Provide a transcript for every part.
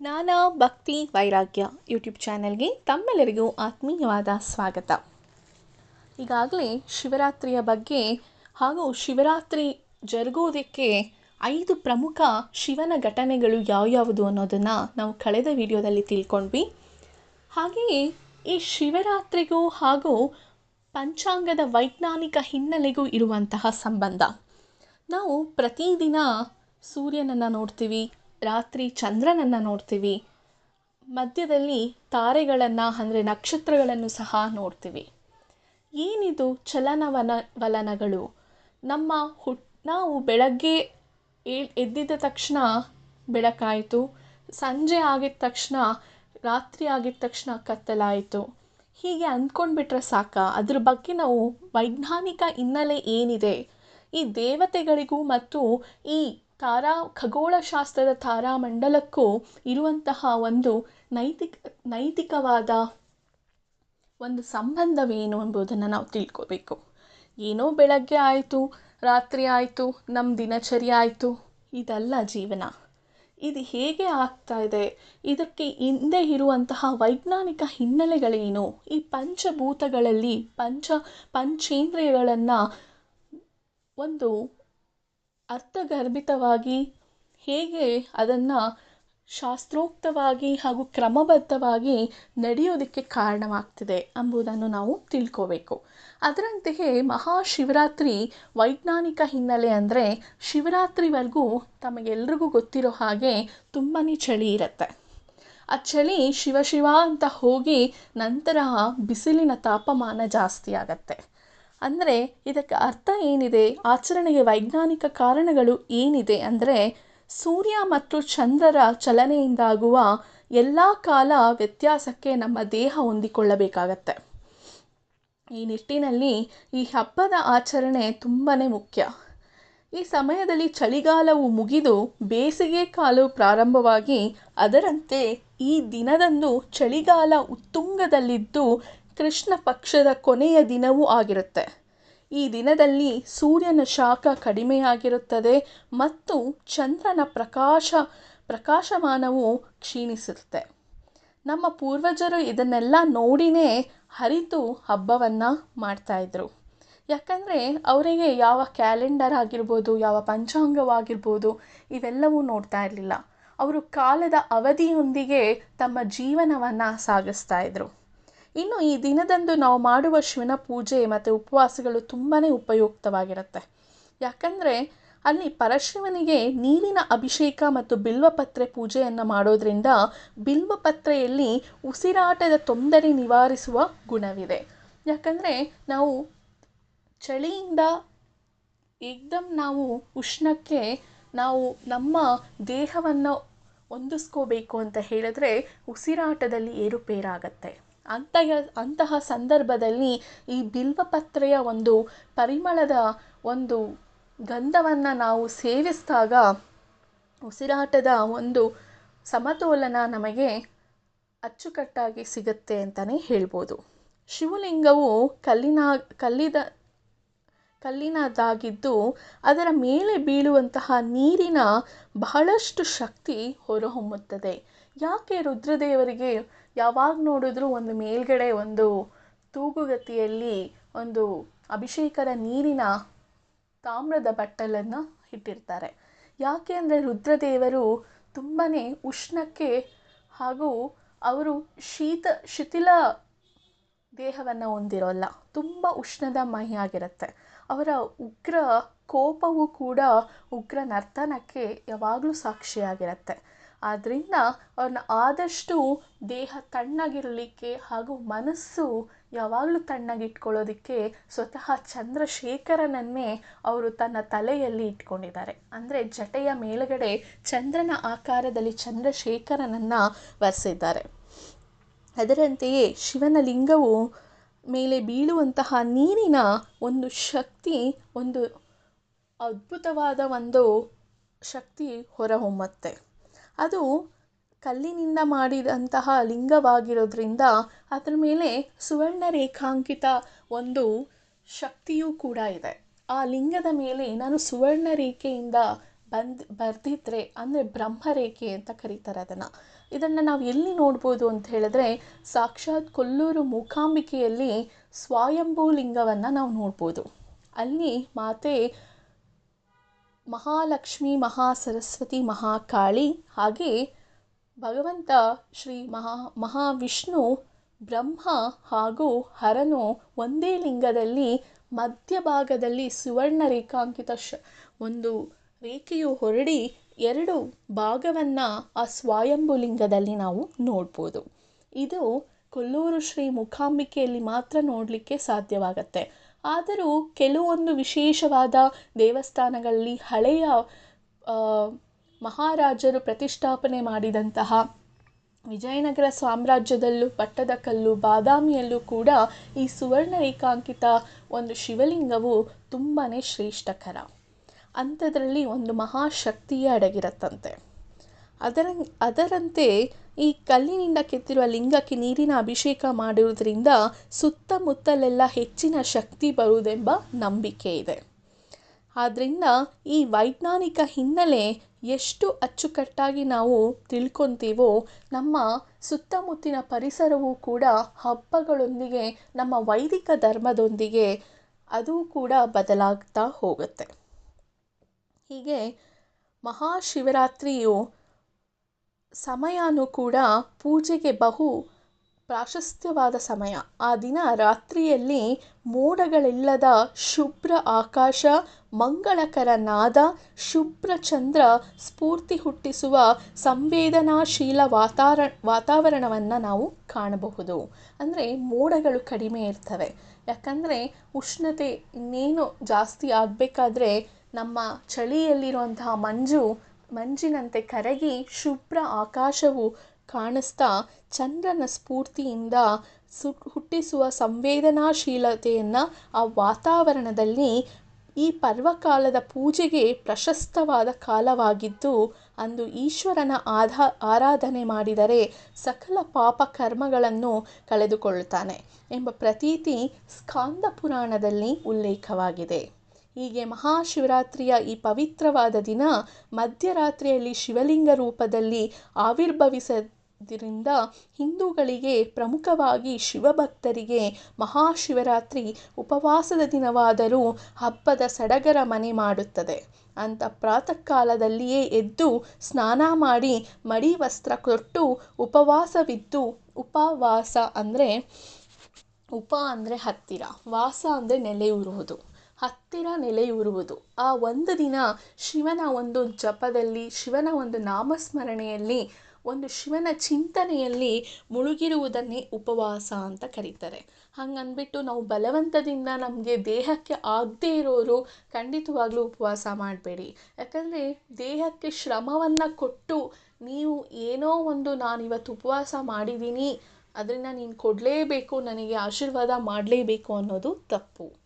ಜ್ಞಾನ ಭಕ್ತಿ ವೈರಾಗ್ಯ ಯೂಟ್ಯೂಬ್ ಚಾನೆಲ್ಗೆ ತಮ್ಮೆಲ್ಲರಿಗೂ ಆತ್ಮೀಯವಾದ ಸ್ವಾಗತ. ಈಗಾಗಲೇ ಶಿವರಾತ್ರಿಯ ಬಗ್ಗೆ ಹಾಗೂ ಶಿವರಾತ್ರಿ ಜರುಗೋದಕ್ಕೆ ಐದು ಪ್ರಮುಖ ಶಿವನ ಘಟನೆಗಳು ಯಾವ್ಯಾವುದು ಅನ್ನೋದನ್ನು ನಾವು ಕಳೆದ ವಿಡಿಯೋದಲ್ಲಿ ತಿಳ್ಕೊಂಡ್ವಿ. ಹಾಗೆಯೇ ಈ ಶಿವರಾತ್ರಿಗೂ ಹಾಗೂ ಪಂಚಾಂಗದ ವೈಜ್ಞಾನಿಕ ಹಿನ್ನೆಲೆಗೂ ಇರುವಂತಹ ಸಂಬಂಧ. ನಾವು ಪ್ರತಿದಿನ ಸೂರ್ಯನನ್ನು ನೋಡ್ತೀವಿ ರಾತ್ರಿ ಚಂದ್ರನನ್ನು ನೋಡ್ತೀವಿ. ಮಧ್ಯದಲ್ಲಿ ತಾರೆಗಳನ್ನು, ಅಂದರೆ ನಕ್ಷತ್ರಗಳನ್ನು ಸಹ ನೋಡ್ತೀವಿ. ಏನಿದು ಚಲನವನ, ವಲನಗಳು? ನಮ್ಮ ಹುಟ್, ನಾವು ಬೆಳಗ್ಗೆ ಎದ್ದಿದ್ದ ತಕ್ಷಣ ಬೆಳಕಾಯಿತು. ಸಂಜೆ ಆಗಿದ ತಕ್ಷಣ, ರಾತ್ರಿ ಆಗಿದ ತಕ್ಷಣ ಕತ್ತಲಾಯಿತು. ಹೀಗೆ ಅಂದ್ಕೊಂಡ್ಬಿಟ್ರೆ ಸಾಕ. ಅದ್ರ ಬಗ್ಗೆ ನಾವು ವೈಜ್ಞಾನಿಕ ಹಿನ್ನೆಲೆ ಏನಿದೆ? ಈ ದೇವತೆಗಳಿಗೂ ಮತ್ತು ಈ ತಾರಾ, ಖಗೋಳಶಾಸ್ತ್ರದ ತಾರಾಮಂಡಲಕ್ಕೂ ಇರುವಂತಹ ಒಂದು ನೈತಿಕ, ನೈತಿಕವಾದ ಒಂದು ಸಂಬಂಧವೇನು ಎಂಬುದನ್ನು ನಾವು ತಿಳ್ಕೋಬೇಕು. ಏನೋ ಬೆಳಗ್ಗೆ ಆಯಿತು, ರಾತ್ರಿ ಆಯಿತು ನಮ್ಮ ದಿನಚರಿ ಆಯಿತು, ಇದಲ್ಲ ಜೀವನ. ಇದು ಹೇಗೆ ಆಗ್ತಾ ಇದೆ? ಇದಕ್ಕೆ ಹಿಂದೆ ಇರುವಂತಹ ವೈಜ್ಞಾನಿಕ ಹಿನ್ನೆಲೆಗಳೇನು? ಈ ಪಂಚಭೂತಗಳಲ್ಲಿ ಪಂಚ, ಪಂಚೇಂದ್ರಿಯಗಳನ್ನು ಒಂದು ಅರ್ಥಗರ್ಭಿತವಾಗಿ ಹೇಗೆ ಅದನ್ನು ಶಾಸ್ತ್ರೋಕ್ತವಾಗಿ ಹಾಗೂ ಕ್ರಮಬದ್ಧವಾಗಿ ನಡೆಯೋದಕ್ಕೆ ಕಾರಣವಾಗ್ತಿದೆ ಎಂಬುದನ್ನು ನಾವು ತಿಳ್ಕೋಬೇಕು. ಅದರಂತೆಯೇ ಮಹಾಶಿವರಾತ್ರಿ ವೈಜ್ಞಾನಿಕ ಹಿನ್ನೆಲೆ ಅಂದರೆ ಶಿವರಾತ್ರಿವರೆಗೂ ತಮಗೆಲ್ರಿಗೂ ಗೊತ್ತಿರೋ ಹಾಗೆ ತುಂಬಾ ಚಳಿ ಇರುತ್ತೆ. ಆ ಚಳಿ ಶಿವಶಿವ ಶಿವ ಅಂತ ಹೋಗಿ ನಂತರ ಬಿಸಿಲಿನ ತಾಪಮಾನ ಜಾಸ್ತಿ ಆಗತ್ತೆ. ಅಂದರೆ ಇದಕ್ಕೆ ಅರ್ಥ ಏನಿದೆ? ಆಚರಣೆಗೆ ವೈಜ್ಞಾನಿಕ ಕಾರಣಗಳು ಏನಿದೆ ಅಂದರೆ ಸೂರ್ಯ ಮತ್ತು ಚಂದ್ರರ ಚಲನೆಯಿಂದಾಗುವ ಎಲ್ಲ ಕಾಲ ವ್ಯತ್ಯಾಸಕ್ಕೆ ನಮ್ಮ ದೇಹ ಹೊಂದಿಕೊಳ್ಳಬೇಕಾಗತ್ತೆ. ಈ ನಿಟ್ಟಿನಲ್ಲಿ ಈ ಹಬ್ಬದ ಆಚರಣೆ ತುಂಬಾ ಮುಖ್ಯ. ಈ ಸಮಯದಲ್ಲಿ ಚಳಿಗಾಲವು ಮುಗಿದು ಬೇಸಿಗೆ ಕಾಲವು ಪ್ರಾರಂಭವಾಗಿ ಅದರಂತೆ ಈ ದಿನದಂದು ಚಳಿಗಾಲ ಉತ್ತುಂಗದಲ್ಲಿದ್ದು ಕೃಷ್ಣ ಪಕ್ಷದ ಕೊನೆಯ ದಿನವೂ ಆಗಿರುತ್ತೆ. ಈ ದಿನದಲ್ಲಿ ಸೂರ್ಯನ ಶಾಖ ಕಡಿಮೆಯಾಗಿರುತ್ತದೆ ಮತ್ತು ಚಂದ್ರನ ಪ್ರಕಾಶ, ಪ್ರಕಾಶಮಾನವು ಕ್ಷೀಣಿಸುತ್ತೆ. ನಮ್ಮ ಪೂರ್ವಜರು ಇದನ್ನೆಲ್ಲ ನೋಡಿನೇ ಹರಿತು ಹಬ್ಬವನ್ನು ಮಾಡ್ತಾಯಿದ್ರು ಯಾಕಂದರೆ ಅವರಿಗೆ ಯಾವ ಕ್ಯಾಲೆಂಡರ್ ಆಗಿರ್ಬೋದು, ಯಾವ ಪಂಚಾಂಗವಾಗಿರ್ಬೋದು ಇವೆಲ್ಲವೂ ನೋಡ್ತಾ ಇರಲಿಲ್ಲ. ಅವರು ಕಾಲದ ಅವಧಿಯೊಂದಿಗೆ ತಮ್ಮ ಜೀವನವನ್ನು ಸಾಗಿಸ್ತಾ ಇದ್ರು. ಇನ್ನು ಈ ದಿನದಂದು ನಾವು ಮಾಡುವ ಶಿವನ ಪೂಜೆ ಮತ್ತು ಉಪವಾಸಗಳು ತುಂಬಾ ಉಪಯುಕ್ತವಾಗಿರುತ್ತೆ. ಯಾಕಂದರೆ ಅಲ್ಲಿ ಪರಶಿವನಿಗೆ ನೀರಿನ ಅಭಿಷೇಕ ಮತ್ತು ಬಿಲ್ವಪತ್ರೆ ಪೂಜೆಯನ್ನು ಮಾಡೋದರಿಂದ ಬಿಲ್ವಪತ್ರೆಯಲ್ಲಿ ಉಸಿರಾಟದ ತೊಂದರೆ ನಿವಾರಿಸುವ ಗುಣವಿದೆ. ಯಾಕಂದರೆ ನಾವು ಚಳಿಯಿಂದ ಏಕ್ದಮ್ ನಾವು ಉಷ್ಣಕ್ಕೆ ನಾವು ನಮ್ಮ ದೇಹವನ್ನು ಹೊಂದಿಸ್ಕೋಬೇಕು ಅಂತ ಹೇಳಿದ್ರೆ ಉಸಿರಾಟದಲ್ಲಿ ಏರುಪೇರಾಗತ್ತೆ. ಅಂತಹ ಅಂತಹ ಸಂದರ್ಭದಲ್ಲಿ ಈ ಬಿಲ್ವಪತ್ರೆಯ ಒಂದು ಪರಿಮಳದ ಒಂದು ಗಂಧವನ್ನು ನಾವು ಸೇವಿಸಿದಾಗ ಉಸಿರಾಟದ ಒಂದು ಸಮತೋಲನ ನಮಗೆ ಅಚ್ಚುಕಟ್ಟಾಗಿ ಸಿಗುತ್ತೆ ಅಂತಲೇ ಹೇಳ್ಬೋದು. ಶಿವಲಿಂಗವು ಕಲ್ಲಿನ, ಕಲ್ಲಿದ ಕಲ್ಲಿನದಾಗಿದ್ದು ಅದರ ಮೇಲೆ ಬೀಳುವಂತಹ ನೀರಿನ ಬಹಳಷ್ಟು ಶಕ್ತಿ ಹೊರಹೊಮ್ಮುತ್ತದೆ. ಯಾಕೆ ರುದ್ರದೇವರಿಗೆ ಯಾವಾಗ ನೋಡಿದ್ರೂ ಒಂದು ಮೇಲ್ಗಡೆ ಒಂದು ತೂಗುಗತಿಯಲ್ಲಿ ಒಂದು ಅಭಿಷೇಕದ ನೀರಿನ ತಾಮ್ರದ ಬಟ್ಟಲನ್ನು ಇಟ್ಟಿರ್ತಾರೆ. ಯಾಕೆ ಅಂದರೆ ರುದ್ರದೇವರು ತುಂಬಾ ಉಷ್ಣಕ್ಕೆ ಹಾಗೂ ಅವರು ಶೀತ, ಶಿಥಿಲ ದೇಹವನ್ನು ಹೊಂದಿರೋಲ್ಲ. ತುಂಬ ಉಷ್ಣದ ಮೈಯಾಗಿರುತ್ತೆ ಅವರ ಉಗ್ರ ಕೋಪವು ಕೂಡ ಉಗ್ರ ನರ್ತನಕ್ಕೆ ಯಾವಾಗಲೂ ಸಾಕ್ಷಿಯಾಗಿರುತ್ತೆ. ಆದ್ದರಿಂದ ಅವ್ರನ್ನ ಆದಷ್ಟು ದೇಹ ತಣ್ಣಗಿರಲಿಕ್ಕೆ ಹಾಗೂ ಮನಸ್ಸು ಯಾವಾಗಲೂ ತಣ್ಣಗಿಟ್ಕೊಳ್ಳೋದಕ್ಕೆ ಸ್ವತಃ ಚಂದ್ರಶೇಖರನನ್ನೇ ಅವರು ತನ್ನ ತಲೆಯಲ್ಲಿ ಇಟ್ಕೊಂಡಿದ್ದಾರೆ. ಅಂದರೆ ಜಟೆಯ ಮೇಲುಗಡೆ ಚಂದ್ರನ ಆಕಾರದಲ್ಲಿ ಚಂದ್ರಶೇಖರನನ್ನು ವರೆಸಿದ್ದಾರೆ. ಅದರಂತೆಯೇ ಶಿವನ ಲಿಂಗವು ಮೇಲೆ ಬೀಳುವಂತಹ ನೀರಿನ ಒಂದು ಶಕ್ತಿ, ಒಂದು ಅದ್ಭುತವಾದ ಒಂದು ಶಕ್ತಿ ಹೊರಹೊಮ್ಮುತ್ತೆ. ಅದು ಕಲ್ಲಿನಿಂದ ಮಾಡಿದಂತಹ ಲಿಂಗವಾಗಿರೋದ್ರಿಂದ ಅದರ ಮೇಲೆ ಸುವರ್ಣ ರೇಖಾಂಕಿತ ಒಂದು ಶಕ್ತಿಯೂ ಕೂಡ ಇದೆ. ಆ ಲಿಂಗದ ಮೇಲೆ ನಾನು ಸುವರ್ಣ ರೇಖೆಯಿಂದ ಬಂದ್, ಬರ್ದಿದ್ರೆ ಅಂದರೆ ಬ್ರಹ್ಮರೇಖೆ ಅಂತ ಕರೀತಾರೆ ಅದನ್ನು. ಇದನ್ನು ನಾವು ಎಲ್ಲಿ ನೋಡ್ಬೋದು ಅಂತ ಹೇಳಿದ್ರೆ ಸಾಕ್ಷಾತ್ ಕೊಲ್ಲೂರು ಮೂಕಾಂಬಿಕೆಯಲ್ಲಿ ಸ್ವಯಂಭೂ ಲಿಂಗವನ್ನು ನಾವು ನೋಡ್ಬೋದು. ಅಲ್ಲಿ ಮಾತೆ ಮಹಾಲಕ್ಷ್ಮಿ ಮಹಾ ಸರಸ್ವತಿ ಮಹಾಕಾಳಿ ಹಾಗೆ ಭಗವಂತ ಶ್ರೀ ಮಹಾ, ಮಹಾವಿಷ್ಣು, ಬ್ರಹ್ಮ ಹಾಗೂ ಹರನು ಒಂದೇ ಲಿಂಗದಲ್ಲಿ ಮಧ್ಯಭಾಗದಲ್ಲಿ ಸುವರ್ಣ ರೇಖಾಂಕಿತ ಶ, ಒಂದು ರೇಖೆಯು ಹೊರಡಿ ಎರಡು ಭಾಗವನ್ನು ಆ ಸ್ವಯಂಭು ಲಿಂಗದಲ್ಲಿ ನಾವು ನೋಡ್ಬೋದು. ಇದು ಕೊಲ್ಲೂರು ಶ್ರೀ ಮುಖಾಂಬಿಕೆಯಲ್ಲಿ ಮಾತ್ರ ನೋಡಲಿಕ್ಕೆ ಸಾಧ್ಯವಾಗತ್ತೆ. ಆದರೂ ಕೆಲವೊಂದು ವಿಶೇಷವಾದ ದೇವಸ್ಥಾನಗಳಲ್ಲಿ ಹಳೆಯ ಮಹಾರಾಜರು ಪ್ರತಿಷ್ಠಾಪನೆ ಮಾಡಿದಂತಹ ವಿಜಯನಗರ ಸಾಮ್ರಾಜ್ಯದಲ್ಲೂ ಪಟ್ಟದಕಲ್ಲು ಬಾದಾಮಿಯಲ್ಲೂ ಕೂಡ ಈ ಸುವರ್ಣ ರೇಖಾಂಕಿತ ಒಂದು ಶಿವಲಿಂಗವು ತುಂಬಾ ಶ್ರೇಷ್ಠಕರ. ಅಂಥದ್ರಲ್ಲಿ ಒಂದು ಮಹಾಶಕ್ತಿಯೇ ಅಡಗಿರುತ್ತಂತೆ. ಅದರ, ಅದರಂತೆ ಈ ಕಲ್ಲಿನಿಂದ ಕೆತ್ತಿರುವ ಲಿಂಗಕ್ಕೆ ನೀರಿನ ಅಭಿಷೇಕ ಮಾಡಿರುವುದರಿಂದ ಸುತ್ತಮುತ್ತಲೆಲ್ಲ ಹೆಚ್ಚಿನ ಶಕ್ತಿ ಬರುವುದೆಂಬ ನಂಬಿಕೆ ಇದೆ. ಆದ್ದರಿಂದ ಈ ವೈಜ್ಞಾನಿಕ ಹಿನ್ನೆಲೆ ಎಷ್ಟು ಅಚ್ಚುಕಟ್ಟಾಗಿ ನಾವು ತಿಳ್ಕೊತೀವೋ, ನಮ್ಮ ಸುತ್ತಮುತ್ತಿನ ಪರಿಸರವೂ ಕೂಡ ಹಬ್ಬಗಳೊಂದಿಗೆ, ನಮ್ಮ ವೈದಿಕ ಧರ್ಮದೊಂದಿಗೆ ಅದು ಕೂಡ ಬದಲಾಗ್ತಾ ಹೋಗುತ್ತೆ. ಹೀಗೆ ಮಹಾಶಿವರಾತ್ರಿಯು ಸಮಯನೂ ಕೂಡ ಪೂಜೆಗೆ ಬಹು ಪ್ರಾಶಸ್ತ್ಯವಾದ ಸಮಯ. ಆ ದಿನ ರಾತ್ರಿಯಲ್ಲಿ ಮೋಡಗಳಿಲ್ಲದ ಶುಭ್ರ ಆಕಾಶ, ಮಂಗಳಕರ ನಾದ, ಶುಭ್ರ ಚಂದ್ರ ಸ್ಫೂರ್ತಿ ಹುಟ್ಟಿಸುವ ಸಂವೇದನಾಶೀಲ ವಾತಾರ, ವಾತಾವರಣವನ್ನು ನಾವು ಕಾಣಬಹುದು. ಅಂದರೆ ಮೋಡಗಳು ಕಡಿಮೆ ಇರ್ತವೆ. ಯಾಕಂದರೆ ಉಷ್ಣತೆ ಇನ್ನೇನು ಜಾಸ್ತಿ ಆಗಬೇಕಾದ್ರೆ ನಮ್ಮ ಚಳಿಯಲ್ಲಿರುವಂತಹ ಮಂಜು ಮಂಜಿನಂತೆ ಕರಗಿ ಶುಭ್ರ ಆಕಾಶವು ಕಾಣಿಸ್ತಾ ಚಂದ್ರನ ಸ್ಫೂರ್ತಿಯಿಂದ ಸು, ಹುಟ್ಟಿಸುವ ಸಂವೇದನಾಶೀಲತೆಯನ್ನು ಆ ವಾತಾವರಣದಲ್ಲಿ ಈ ಪರ್ವಕಾಲದ ಪೂಜೆಗೆ ಪ್ರಶಸ್ತವಾದ ಕಾಲವಾಗಿದ್ದು, ಅಂದು ಈಶ್ವರನ ಆಧಾ, ಆರಾಧನೆ ಮಾಡಿದರೆ ಸಕಲ ಪಾಪ ಕರ್ಮಗಳನ್ನು ಕಳೆದುಕೊಳ್ಳುತ್ತಾನೆ ಎಂಬ ಪ್ರತೀತಿ ಸ್ಕಾಂದ ಪುರಾಣದಲ್ಲಿ ಉಲ್ಲೇಖವಾಗಿದೆ. ಹೀಗೆ ಮಹಾಶಿವರಾತ್ರಿಯ ಈ ಪವಿತ್ರವಾದ ದಿನ ಮಧ್ಯರಾತ್ರಿಯಲ್ಲಿ ಶಿವಲಿಂಗ ರೂಪದಲ್ಲಿ ಆವಿರ್ಭವಿಸೋದ್ರಿಂದ ಹಿಂದೂಗಳಿಗೆ ಪ್ರಮುಖವಾಗಿ ಶಿವಭಕ್ತರಿಗೆ ಮಹಾಶಿವರಾತ್ರಿ ಉಪವಾಸದ ದಿನವಾದರೂ ಹಬ್ಬದ ಸಡಗರ ಮನೆ ಮಾಡುತ್ತದೆ. ಅಂತ ಪ್ರಾತಃ ಕಾಲದಲ್ಲಿಯೇ ಎದ್ದು ಸ್ನಾನ ಮಾಡಿ ಮಡಿ ವಸ್ತ್ರ ಕೊಟ್ಟು ಉಪವಾಸವಿದ್ದು ಉಪವಾಸ ಅಂದರೆ ಉಪ ಅಂದರೆ ಹತ್ತಿರ, ವಾಸ ಅಂದರೆ ನೆಲೆಯೂರುವುದು ಹತ್ತಿರ ನೆಲೆಯೂರುವುದು. ಆ ಒಂದು ದಿನ ಶಿವನ ಒಂದು ಜಪದಲ್ಲಿ, ಶಿವನ ಒಂದು ನಾಮಸ್ಮರಣೆಯಲ್ಲಿ, ಒಂದು ಶಿವನ ಚಿಂತನೆಯಲ್ಲಿ ಮುಳುಗಿರುವುದನ್ನೇ ಉಪವಾಸ ಅಂತ ಕರೀತಾರೆ. ಹಂಗನ್ಬಿಟ್ಟು ನಾವು ಬಲವಂತದಿಂದ ನಮಗೆ ದೇಹಕ್ಕೆ ಆಗದೇ ಇರೋರು ಖಂಡಿತವಾಗ್ಲೂ ಉಪವಾಸ ಮಾಡಬೇಡಿ. ಯಾಕಂದರೆ ದೇಹಕ್ಕೆ ಶ್ರಮವನ್ನು ಕೊಟ್ಟು ನೀವು ಏನೋ ಒಂದು ನಾನಿವತ್ತು ಉಪವಾಸ ಮಾಡಿದ್ದೀನಿ, ಅದರಿಂದ ನೀನು ಕೊಡಲೇಬೇಕು, ನನಗೆ ಆಶೀರ್ವಾದ ಮಾಡಲೇಬೇಕು ಅನ್ನೋದು ತಪ್ಪು.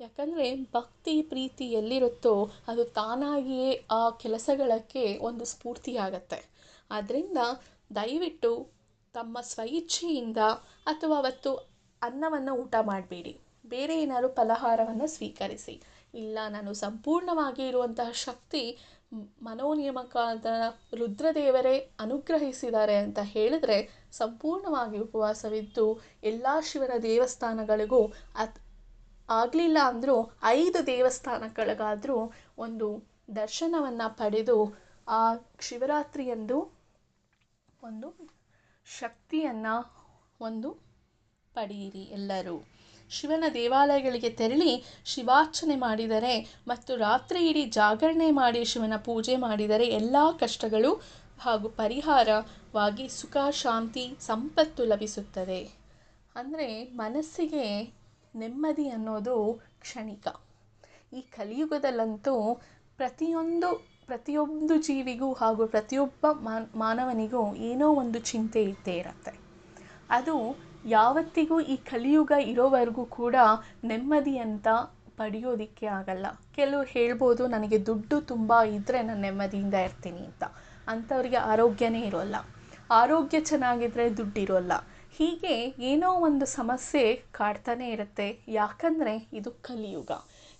ಯಾಕಂದರೆ ಭಕ್ತಿ ಪ್ರೀತಿ ಎಲ್ಲಿರುತ್ತೋ ಅದು ತಾನಾಗಿಯೇ ಆ ಕೆಲಸಗಳಕ್ಕೆ ಒಂದು ಸ್ಫೂರ್ತಿಯಾಗತ್ತೆ. ಆದ್ದರಿಂದ ದಯವಿಟ್ಟು ತಮ್ಮ ಸ್ವಇಚ್ಛೆಯಿಂದ ಅಥವಾ ಅವತ್ತು ಅನ್ನವನ್ನು ಊಟ ಮಾಡಬೇಡಿ. ಬೇರೆ ಏನಾದರೂ ಫಲಹಾರವನ್ನು ಸ್ವೀಕರಿಸಿ. ಇಲ್ಲ, ನಾನು ಸಂಪೂರ್ಣವಾಗಿ ಇರುವಂತಹ ಶಕ್ತಿ ಮನೋನಿಯಾಮಕವಾದ ರುದ್ರದೇವರೇ ಅನುಗ್ರಹಿಸಿದ್ದಾರೆ ಅಂತ ಹೇಳಿದ್ರೆ ಸಂಪೂರ್ಣವಾಗಿ ಉಪವಾಸವಿದ್ದು ಎಲ್ಲ ಶಿವನ ದೇವಸ್ಥಾನಗಳಿಗೂ ಅತ್ ಆಗಲಿಲ್ಲ ಅಂದರೂ ಐದು ದೇವಸ್ಥಾನಗಳಿಗಾದರೂ ಒಂದು ದರ್ಶನವನ್ನು ಪಡೆದು ಆ ಶಿವರಾತ್ರಿಯಂದು ಒಂದು ಶಕ್ತಿಯನ್ನು ಒಂದು ಪಡೆಯಿರಿ ಎಲ್ಲರೂ. ಶಿವನ ದೇವಾಲಯಗಳಿಗೆ ತೆರಳಿ ಶಿವಾರ್ಚನೆ ಮಾಡಿದರೆ ಮತ್ತು ರಾತ್ರಿ ಇಡೀ ಜಾಗರಣೆ ಮಾಡಿ ಶಿವನ ಪೂಜೆ ಮಾಡಿದರೆ ಎಲ್ಲ ಕಷ್ಟಗಳು ಹಾಗೂ ಪರಿಹಾರವಾಗಿ ಸುಖ, ಶಾಂತಿ, ಸಂಪತ್ತು ಲಭಿಸುತ್ತದೆ. ಅಂದರೆ ಮನಸ್ಸಿಗೆ ನೆಮ್ಮದಿ ಅನ್ನೋದು ಕ್ಷಣಿಕ. ಈ ಕಲಿಯುಗದಲ್ಲಂತೂ ಪ್ರತಿಯೊಂದು ಪ್ರತಿಯೊಂದು ಜೀವಿಗೂ ಹಾಗೂ ಪ್ರತಿಯೊಬ್ಬ ಮಾನವನಿಗೂ ಏನೋ ಒಂದು ಚಿಂತೆ ಇದ್ದೇ ಇರುತ್ತೆ. ಅದು ಯಾವತ್ತಿಗೂ ಈ ಕಲಿಯುಗ ಇರೋವರೆಗೂ ಕೂಡ ನೆಮ್ಮದಿ ಅಂತ ಪಡೆಯೋದಕ್ಕೆ ಆಗಲ್ಲ. ಕೆಲವು ಹೇಳ್ಬೋದು, ನನಗೆ ದುಡ್ಡು ತುಂಬ ಇದ್ದರೆ ನಾನು ನೆಮ್ಮದಿಯಿಂದ ಇರ್ತೀನಿ ಅಂತ. ಅಂಥವ್ರಿಗೆ ಆರೋಗ್ಯನೇ ಇರೋಲ್ಲ. ಆರೋಗ್ಯ ಚೆನ್ನಾಗಿದ್ದರೆ ದುಡ್ಡಿರೋಲ್ಲ. ಹೀಗೆ ಏನೋ ಒಂದು ಸಮಸ್ಯೆ ಕಾಡ್ತಾನೆ ಇರುತ್ತೆ. ಯಾಕಂದರೆ ಇದು ಕಲಿಯುಗ.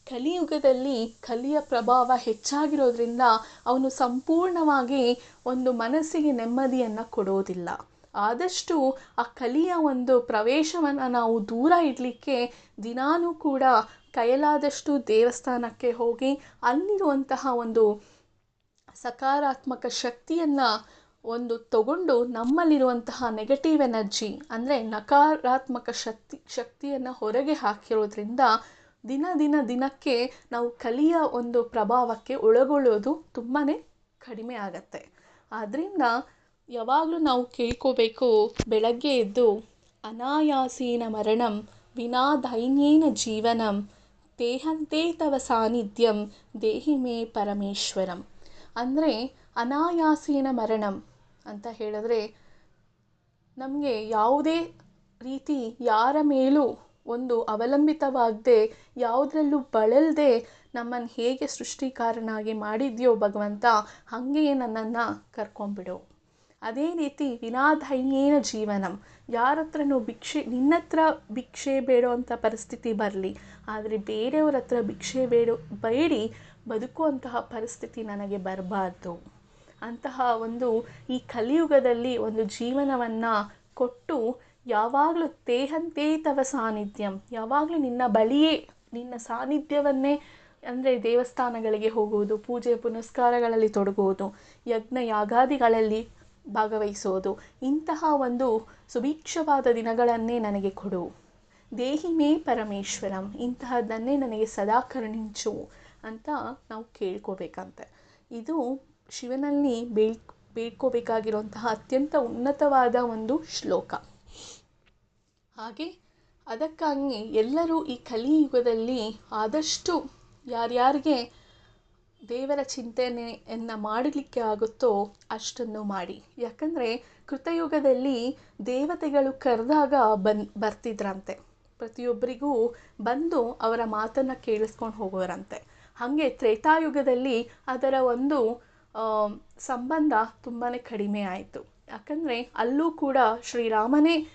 ಕಲಿಯುಗದಲ್ಲಿ ಕಲಿಯ ಪ್ರಭಾವ ಹೆಚ್ಚಾಗಿರೋದ್ರಿಂದ ಅವನು ಸಂಪೂರ್ಣವಾಗಿ ಒಂದು ಮನಸ್ಸಿಗೆ ನೆಮ್ಮದಿಯನ್ನು ಕೊಡೋದಿಲ್ಲ. ಆದಷ್ಟು ಆ ಕಲಿಯ ಒಂದು ಪ್ರವೇಶವನ್ನು ನಾವು ದೂರ ಇಡಲಿಕ್ಕೆ ದಿನಾನೂ ಕೂಡ ಕೈಲಾದಷ್ಟು ದೇವಸ್ಥಾನಕ್ಕೆ ಹೋಗಿ ಅಲ್ಲಿರುವಂತಹ ಒಂದು ಸಕಾರಾತ್ಮಕ ಶಕ್ತಿಯನ್ನು ಒಂದು ತಗೊಂಡು ನಮ್ಮಲ್ಲಿರುವಂತಹ ನೆಗೆಟಿವ್ ಎನರ್ಜಿ ಅಂದರೆ ನಕಾರಾತ್ಮಕ ಶಕ್ತಿ, ಶಕ್ತಿಯನ್ನು ಹೊರಗೆ ಹಾಕಿರೋದ್ರಿಂದ ದಿನ ದಿನ ದಿನಕ್ಕೆ ನಾವು ಕಲಿಯ ಒಂದು ಪ್ರಭಾವಕ್ಕೆ ಒಳಗೊಳ್ಳೋದು ತುಂಬಾ ಕಡಿಮೆ ಆಗತ್ತೆ. ಆದ್ದರಿಂದ ಯಾವಾಗಲೂ ನಾವು ಕೇಳ್ಕೋಬೇಕು, ಬೆಳಗ್ಗೆ ಎದ್ದು ಅನಾಯಾಸೇನ ಮರಣಂ, ವಿನಾ ದೈನ್ಯೇನ ಜೀವನಂ, ದೇಹಂತೇ ತವ ಸಾನ್ನಿಧ್ಯಂ ದೇಹಿ ಮೇ ಪರಮೇಶ್ವರಂ. ಅಂದರೆ ಅನಾಯಾಸೇನ ಮರಣಂ ಅಂತ ಹೇಳಿದ್ರೆ, ನಮಗೆ ಯಾವುದೇ ರೀತಿ ಯಾರ ಮೇಲೂ ಒಂದು ಅವಲಂಬಿತವಾಗದೆ, ಯಾವುದರಲ್ಲೂ ಬಳಲದೆ ನಮ್ಮನ್ನು ಹೇಗೆ ಸೃಷ್ಟಿಕಾರನಾಗಿ ಮಾಡಿದ್ಯೋ ಭಗವಂತ, ಹಾಗೆಯೇ ನನ್ನನ್ನು ಕರ್ಕೊಂಬಿಡು ಅದೇ ರೀತಿ ವಿನಾಧೈನ್ಯೇನ ಜೀವನಂ. ಯಾರ ಹತ್ರನೂ ಭಿಕ್ಷೆ ನಿನ್ನ ಹತ್ರ ಭಿಕ್ಷೆ ಬೇಡೋವಂಥ ಪರಿಸ್ಥಿತಿ ಬರಲಿ, ಆದರೆ ಬೇರೆಯವ್ರ ಹತ್ರ ಭಿಕ್ಷೆ ಬೇಡ, ಬೇಡಿ, ಬದುಕುವಂತಹ ಪರಿಸ್ಥಿತಿ ನನಗೆ ಬರಬಾರ್ದು. ಅಂತಹ ಒಂದು ಈ ಕಲಿಯುಗದಲ್ಲಿ ಒಂದು ಜೀವನವನ್ನು ಕೊಟ್ಟು ಯಾವಾಗಲೂ ತೇಹಂತೇ ತವ ಸಾನ್ನಿಧ್ಯಂ. ಯಾವಾಗಲೂ ನಿನ್ನ ಬಳಿಯೇ, ನಿನ್ನ ಸಾನ್ನಿಧ್ಯವನ್ನೇ ಅಂದರೆ ದೇವಸ್ಥಾನಗಳಿಗೆ ಹೋಗುವುದು, ಪೂಜೆ ಪುನಸ್ಕಾರಗಳಲ್ಲಿ ತೊಡಗುವುದು, ಯಜ್ಞ ಯಾಗಾದಿಗಳಲ್ಲಿ ಭಾಗವಹಿಸೋದು ಇಂತಹ ಒಂದು ಸುಭಿಕ್ಷವಾದ ದಿನಗಳನ್ನೇ ನನಗೆ ಕೊಡು. ದೇಹಿ ಮೇ ಪರಮೇಶ್ವರಂ, ಇಂತಹದ್ದನ್ನೇ ನನಗೆ ಸದಾ ಕರುಣಿಂಚು ಅಂತ ನಾವು ಕೇಳ್ಕೋಬೇಕಂತೆ. ಇದು ಶಿವನಲ್ಲಿ ಬೇಳ್ ಬೇಡ್ಕೋಬೇಕಾಗಿರುವಂತಹ ಅತ್ಯಂತ ಉನ್ನತವಾದ ಒಂದು ಶ್ಲೋಕ. ಹಾಗೆ ಅದಕ್ಕಾಗಿ ಎಲ್ಲರೂ ಈ ಕಲಿಯುಗದಲ್ಲಿ ಆದಷ್ಟು ಯಾರ್ಯಾರಿಗೆ ದೇವರ ಚಿಂತನೆಯನ್ನು ಮಾಡಲಿಕ್ಕೆ ಆಗುತ್ತೋ ಅಷ್ಟನ್ನು ಮಾಡಿ. ಯಾಕಂದರೆ ಕೃತಯುಗದಲ್ಲಿ ದೇವತೆಗಳು ಕರೆದಾಗ ಬನ್, ಬರ್ತಿದ್ರಂತೆ. ಪ್ರತಿಯೊಬ್ಬರಿಗೂ ಬಂದು ಅವರ ಮಾತನ್ನು ಕೇಳಿಸ್ಕೊಂಡು ಹೋಗೋರಂತೆ. ಹಾಗೆ ತ್ರೇತಾಯುಗದಲ್ಲಿ ಅದರ ಒಂದು ಸಂಬಂಧ ತುಂಬಾ ಕಡಿಮೆ ಆಯಿತು. ಯಾಕಂದರೆ ಅಲ್ಲೂ ಕೂಡ ಶ್ರೀರಾಮನೇ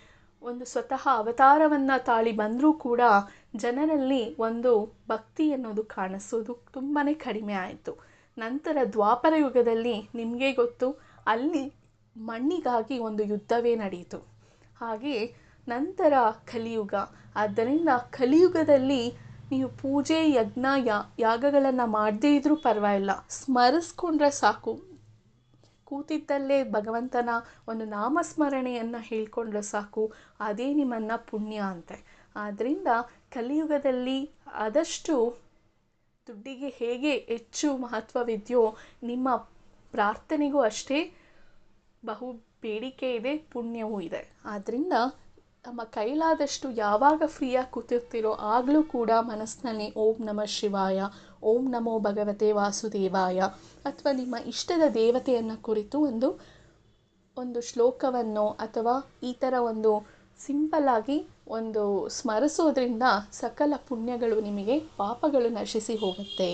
ಒಂದು ಸ್ವತಃ ಅವತಾರವನ್ನು ತಾಳಿ ಬಂದರೂ ಕೂಡ ಜನರಲ್ಲಿ ಒಂದು ಭಕ್ತಿ ಅನ್ನೋದು ಕಾಣಿಸೋದು ತುಂಬಾ ಕಡಿಮೆ ಆಯಿತು. ನಂತರ ದ್ವಾಪರ ಯುಗದಲ್ಲಿ ನಿಮಗೆ ಗೊತ್ತು, ಅಲ್ಲಿ ಮಣ್ಣಿಗಾಗಿ ಒಂದು ಯುದ್ಧವೇ ನಡೆಯಿತು ಹಾಗೆ ನಂತರ ಕಲಿಯುಗ. ಆದ್ದರಿಂದ ಕಲಿಯುಗದಲ್ಲಿ ನೀವು ಪೂಜೆ, ಯಜ್ಞ ಯಾಗಗಳನ್ನು ಮಾಡದೇ ಇದ್ದರೂ ಪರವಾಗಿಲ್ಲ. ಸ್ಮರಿಸ್ಕೊಂಡ್ರೆ ಸಾಕು. ಕೂತಿದ್ದಲ್ಲೇ ಭಗವಂತನ ಒಂದು ನಾಮಸ್ಮರಣೆಯನ್ನು ಹೇಳಿಕೊಂಡ್ರೆ ಸಾಕು. ಅದೇ ನಿಮ್ಮನ್ನು ಪುಣ್ಯ ಅಂತೆ. ಆದ್ದರಿಂದ ಕಲಿಯುಗದಲ್ಲಿ ಆದಷ್ಟು ದುಡ್ಡಿಗೆ ಹೇಗೆ ಹೆಚ್ಚು ಮಹತ್ವವಿದೆಯೋ ನಿಮ್ಮ ಪ್ರಾರ್ಥನೆಗೂ ಅಷ್ಟೇ ಬಹು ಬೇಡಿಕೆ ಇದೆ, ಪುಣ್ಯವೂ ಇದೆ. ಆದ್ದರಿಂದ ನಮ್ಮ ಕೈಲಾದಷ್ಟು ಯಾವಾಗ ಫ್ರೀಯಾಗಿ ಕೂತಿರ್ತೀರೋ ಆಗಲೂ ಕೂಡ ಮನಸ್ಸಿನಲ್ಲಿ ಓಂ ನಮಃ ಶಿವಾಯ, ಓಂ ನಮೋ ಭಗವತೆ ವಾಸುದೇವಾಯ ಅಥವಾ ನಿಮ್ಮ ಇಷ್ಟದ ದೇವತೆಯನ್ನು ಕುರಿತು ಒಂದು ಒಂದು ಶ್ಲೋಕವನ್ನು ಅಥವಾ ಈ ಥರ ಒಂದು ಸಿಂಪಲ್ಲಾಗಿ ಒಂದು ಸ್ಮರಿಸೋದ್ರಿಂದ ಸಕಲ ಪುಣ್ಯಗಳು ನಿಮಗೆ ಪಾಪಗಳು ನಶಿಸಿ ಹೋಗುತ್ತೆ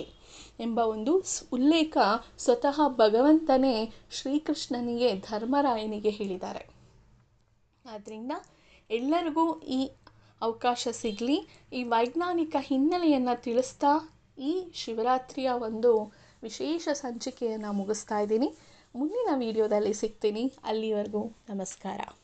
ಎಂಬ ಒಂದು ಉಲ್ಲೇಖ ಸ್ವತಃ ಭಗವಂತನೇ ಶ್ರೀಕೃಷ್ಣನಿಗೆ ಧರ್ಮರಾಯನಿಗೆ ಹೇಳಿದ್ದಾರೆ. ಆದ್ದರಿಂದ ಎಲ್ಲರಿಗೂ ಈ ಅವಕಾಶ ಸಿಗಲಿ. ಈ ವೈಜ್ಞಾನಿಕ ಹಿನ್ನೆಲೆಯನ್ನು ತಿಳಿಸ್ತಾ ಈ ಶಿವರಾತ್ರಿಯ ಒಂದು ವಿಶೇಷ ಸಂಚಿಕೆಯನ್ನು ಮುಗಿಸ್ತಾ ಇದ್ದೀನಿ. ಮುಂದಿನ ವಿಡಿಯೋದಲ್ಲಿ ಸಿಗ್ತೀನಿ. ಅಲ್ಲಿವರೆಗೂ ನಮಸ್ಕಾರ.